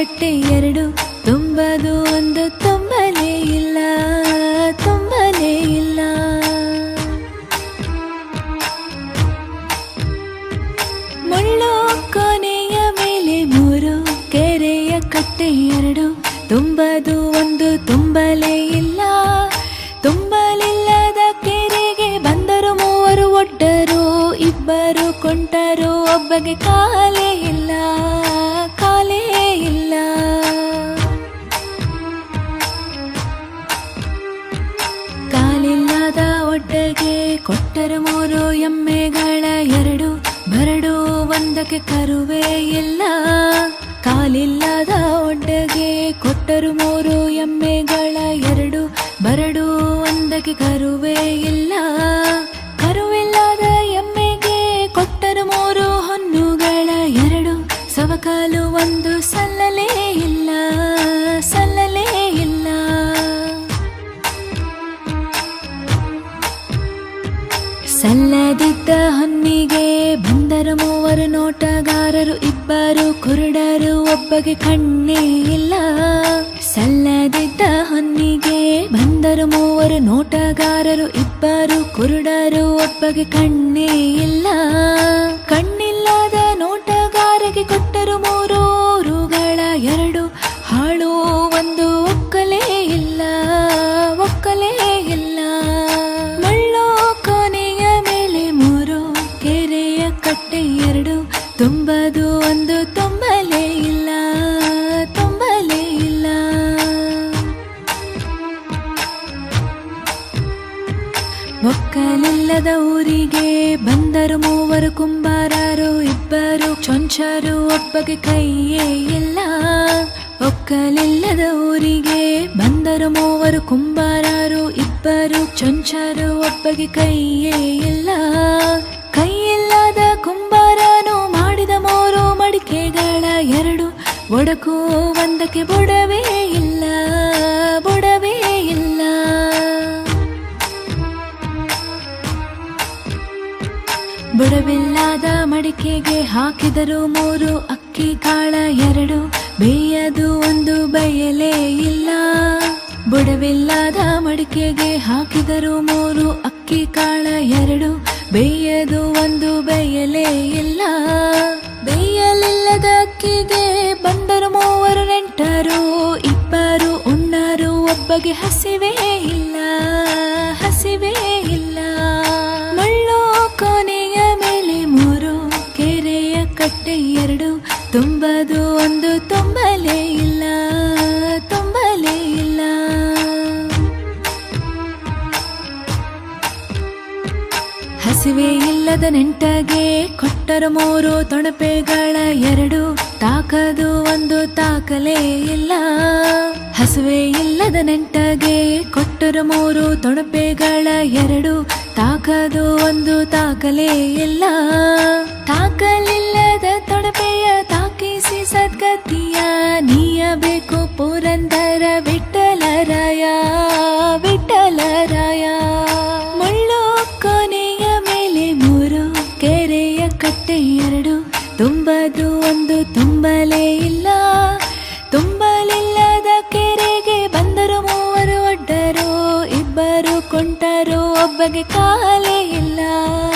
ಕಟ್ಟೆ ಎರಡು, ತುಂಬದು ಒಂದು, ತುಂಬಲೇ ಇಲ್ಲ ತುಂಬಲೇ ಇಲ್ಲ. ಮುಳ್ಳು ಕೊನೆಯ ಮೇಲೆ ಮೂರು, ಕೆರೆಯ ಕಟ್ಟೆ ಎರಡು, ತುಂಬದು ಒಂದು, ತುಂಬಲೇ ಇಲ್ಲ. ತುಂಬಲಿಲ್ಲದ ಕೆರೆಗೆ ಬಂದರು ಮೂವರು ಒಡ್ಡರು ಇಬ್ಬರು ಕೊಂಟರು, ಒಬ್ಬಗೆ ಕಾಲೇ ಕೊಟ್ಟರು ಮೂರು, ಎಮ್ಮೆಗಳ ಎರಡು, ಬರಡು ಒಂದಕ್ಕೆ ಕರುವೆ ಇಲ್ಲ. ಕಾಲಿಲ್ಲದ ಒಡ್ಡಗೆ ಕೊಟ್ಟರು ಮೂರು, ಎಮ್ಮೆಗಳ ಎರಡು, ಬರಡು ಒಂದಕ್ಕೆ ಕರುವೆ ಇಲ್ಲ. ನೋಟಗಾರರು ಇಬ್ಬರು, ಕುರುಡರು ಒಬ್ಬಗೆ ಕಣ್ಣೇ ಇಲ್ಲ. ಸಲ್ಲದಿದ್ದ ಹೊನ್ನಿಗೆ ಬಂದರು ಮೂವರು, ನೋಟಗಾರರು ಇಬ್ಬರು, ಕುರುಡರು ಒಬ್ಬಗೆ ಕಣ್ಣೇ ಇಲ್ಲ. ಒಂದು ತುಂಬಲೇ ಇಲ್ಲ ತುಂಬಲೇ ಇಲ್ಲ. ಒಕ್ಕಲಿಲ್ಲದ ಊರಿಗೆ ಬಂದರು ಮೂವರು ಕುಂಬಾರರು, ಇಬ್ಬರು ಚೊಂಚರು ಒಬ್ಬಗೆ ಕೈಯೇ ಇಲ್ಲ. ಒಕ್ಕಲಿಲ್ಲದ ಊರಿಗೆ ಬಂದರು ಮೂವರು ಕುಂಬಾರರು, ಇಬ್ಬರು ಚೊಂಚರು ಒಬ್ಬಗೆ ಕೈಯೇ ಇಲ್ಲ. ಕೈಯಿಲ್ಲದ ಕುಂಬಾರನು ಮಾಡಿದ ಮೂರು ಒಡಕು ಒಂದಕ್ಕೆ ಬುಡವೇ ಇಲ್ಲ ಬುಡವೇ ಇಲ್ಲ. ಬುಡವಿಲ್ಲದ ಮಡಿಕೆಗೆ ಹಾಕಿದರು ಮೂರು ಅಕ್ಕಿ ಕಾಳ ಎರಡು, ಬೇಯದು ಒಂದು ಬಯಲೇ ಇಲ್ಲ. ಬುಡವಿಲ್ಲದ ಮಡಿಕೆಗೆ ಹಾಕಿದರು ಮೂರು ಅಕ್ಕಿ ಕಾಳ ಎರಡು, ಬೇಯದು ಒಂದು ಬಯಲೇ ಇಲ್ಲ. ಬೇಯಲಿಲ್ಲದ ಒಬ್ಬಗೆ ಹಸಿವೇ ಇಲ್ಲ ಹಸಿವೇ ಇಲ್ಲ. ಮಳ್ಳೋ ಕೊನೆಯ ಮೇಲೆ ಮೂರು, ಕೆರೆಯ ಕಟ್ಟೆ ಎರಡು, ತುಂಬದು ಒಂದು ತುಂಬಲೇ ಇಲ್ಲ ತುಂಬಲೇ ಇಲ್ಲ. ಹಸಿವೆ ಇಲ್ಲದ ನೆಂಟಗೆ ಕೊಟ್ಟರು ಮೂರು ತೊಣಪೆಗಳ ಎರಡು, ತಾಕದು ಒಂದು ತಾಕಲೇ ಇಲ್ಲ. ಹಸುವೆ ಇಲ್ಲದ ನೆಂಟಗೆ ಕೊಟ್ಟರು ಮೂರು ತೊಣಪೆಗಳ ಎರಡು. ತಾಕದು ಒಂದು, ತಾಕಲೇ ಇಲ್ಲ. ತಾಕಲಿಲ್ಲದ ತೊಣಪೆಯ ತಾಕಿಸಿ ಸದ್ಗತಿಯ, ನೀಯಬೇಕು ಪುರಂದರ ವಿಠಲರಾಯ ஞாபக காலை எல்லாம்